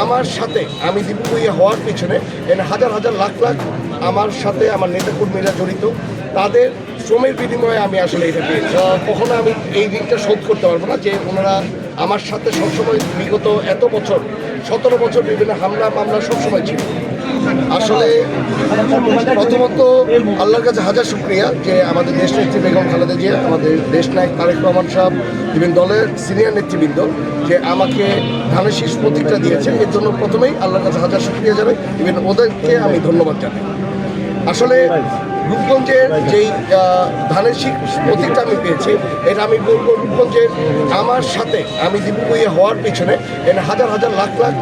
আমার সাথে আমি দীপু ভুইয়া হওয়ার পিছনে এখানে হাজার হাজার লাখ লাখ আমার সাথে আমার নেতাকর্মীরা জড়িত। তাদের শ্রমের বিনিময়ে আমি আসলে এটা পেয়েছি। কখনো আমি এই দিকটা শোধ করতে পারব না যে ওনারা আমার সাথে সবসময় বিগত এত বছর, সতেরো বছর বিভিন্ন হামলা মামলা সবসময় ছিল। আসলে প্রথমত আল্লাহর কাছে হাজার শুক্রিয়া যে আমাদের দেশ নেত্রী বেগম খালেদা জিয়া, আমাদের দেশ নায়ক তারেক রহমান সাহেব, বিভিন্ন দলের সিনিয়র নেতৃবৃন্দ, যে আমাকে ধানের শীষ প্রতীকটা দিয়েছেন। এর জন্য প্রথমেই আল্লাহর কাছে হাজার শুক্রিয়া যাবে ইভেন ওদেরকে আমি ধন্যবাদ জানাই। আসলে রূপগঞ্জের যেই ধানের শিখ প্রতীকটা আমি পেয়েছি, এটা আমি বলব রূপগঞ্জের আমার সাথে, আমি দীপু ভুইয়া হওয়ার পিছনে এটা হাজার হাজার লাখ লাখ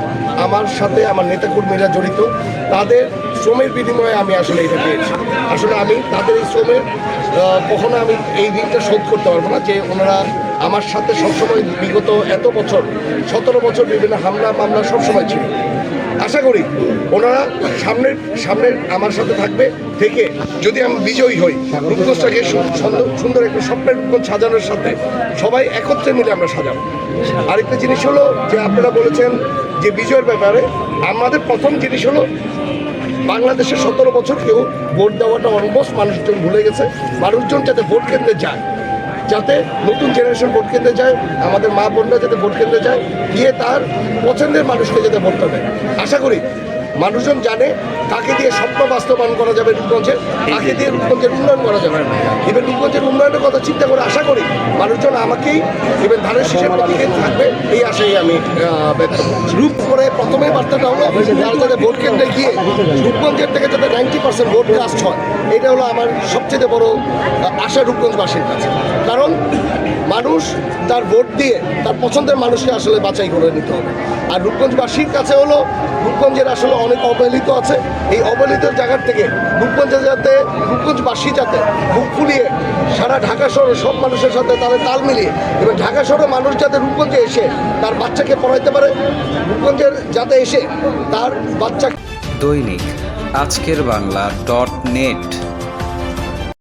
আমার সাথে আমার নেতাকর্মীরা জড়িত। তাদের শ্রমের বিনিময়ে আমি আসলে এটা পেয়েছি। আসলে আমি তাদের এই শ্রমের কখনো আমি এই ঋণটা শোধ করতে পারব না যে ওনারা আমার সাথে সবসময় বিগত এত বছর, সতেরো বছর বিভিন্ন হামলা মামলা সবসময় ছিল। আশা করি ওনারা সামনের সামনের আমার সাথে থাকবে, থেকে যদি আমি বিজয়ী হই রূপগঞ্জটাকে সু- সুন্দর একটা স্বপ্নের রূপগঞ্জ সাজানোর সাথে সবাই একত্রে মিলে আমরা সাজাবো। আরেকটা জিনিস হলো যে আপনারা বলেছেন যে বিজয়ের ব্যাপারে, আমাদের প্রথম জিনিস হলো বাংলাদেশে সতেরো বছর কেউ ভোট দেওয়াটা অলমোস্ট মানুষজন ভুলে গেছে। মানুষজন যাতে ভোট কেন্দ্রে যায়, যাতে নতুন জেনারেশন ভোট কেন্দ্রে যায়, আমাদের মা বোনরা যাতে ভোট কেন্দ্রে যায়, গিয়ে তার পছন্দের মানুষকে যাতে ভোটটা দেয়। আশা করি মানুষজন জানে তাকে দিয়ে বাস্তবায়ন করা যাবে রূপগঞ্জের কাকে দিয়ে রূপগঞ্জের উন্নয়ন করা যাবে। ইভেন রূপগঞ্জের উন্নয়নের কথা চিন্তা করে আশা করি মানুষজন আমাকেই ইভেন ধানের শীষের প্রতীকে থাকবে এই আশাই আমি ব্যক্ত রূপ করে প্রথমে বার্তাটা হলো তারা যাতে ভোট কেন্দ্রে গিয়ে রূপগঞ্জের থেকে যাতে নাইনটি পার্সেন্ট ভোট কাস্ট হয় এটা হলো আমার সবচেয়ে বড় আশা রূপগঞ্জবাসীর কাছে। কারণ মানুষ তার ভোট দিয়ে তার পছন্দের মানুষকে আসলে বাছাই করে নিতে হবে। আর রূপগঞ্জবাসীর কাছে হলো রূপগঞ্জের আসলে অনেক অবহেলিত আছে। এই অবহেলিত জায়গার থেকে রূপগঞ্জে যাতে, রূপগঞ্জবাসী যাতে মুখ ফুলিয়ে সারা ঢাকা শহরে সব মানুষের সাথে তাদের তাল মিলিয়ে এবং ঢাকা শহরে মানুষ যাতে রূপগঞ্জে এসে তার বাচ্চাকে পড়াইতে পারে, রূপগঞ্জের যাতে এসে তার বাচ্চা দৈনিক আজকের বাংলা ডট নেট